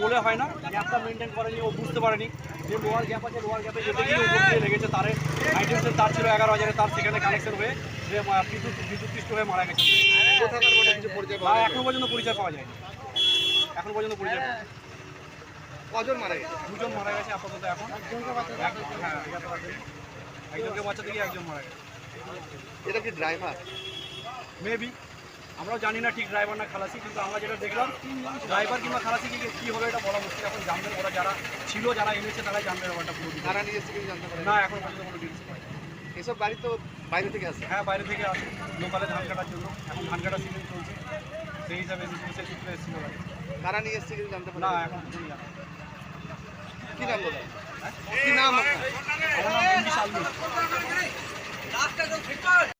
বলে হয় না। গ্যাপটা মেনটেন করেনি ও বুঝতে পারেনি। যে লোয়ার গ্যাপ আছে লোয়ার গ্যাপে যেতে গিয়ে উপর দিয়ে লেগেছে তারে আইটেমসের তার ছিল এগারো হাজারে তার সেখানে কানেকশন হয়ে যে মা- বিদ্যুৎ বিদ্যুৎ হয়ে মারা গেছে। যায় এখনও পর্যন্ত পরিচয় পাওয়া যায়নি। এখন পর্যন্ত পরিচয় পাওয়া যায়নি। কজন মারা গেছে? দুজন মারা গেছে আপাতত এখন। এক- হ্যাঁ একজনকে বাচ্চা থেকে একজন মারা গেছে। এটা কি ড্রাইভার মেবি আমরাও জানি না ঠিক ড্রাইভার না খালাসি কিন্তু আমরা যেটা দেখলাম ড্রাইভার কিংবা খালাসি কি কী হবে এটা বলা মুশকিল। এখন জানবে ওরা যারা ছিল যারা এনেছে তারাই জানবে ব্যাপারটা পুরো নিয়ে এসেছে কিছু জানতে পারে। না এখন পর্যন্ত কোনো ডিটেলস পাই এসব গাড়ি তো বাইরে থেকে আসে। হ্যাঁ বাইরে থেকে আসে। লোকালে ধান কাটার জন্য। এখন ধান কাটার সিজন চলছে। সেই হিসাবে সে সূত্রে এসেছিল গাড়ি। কারা নিয়ে এসেছে কিন্তু জানতে পারে। না এখন। কি নাম বলে? কি নাম? আপনার আমার নাম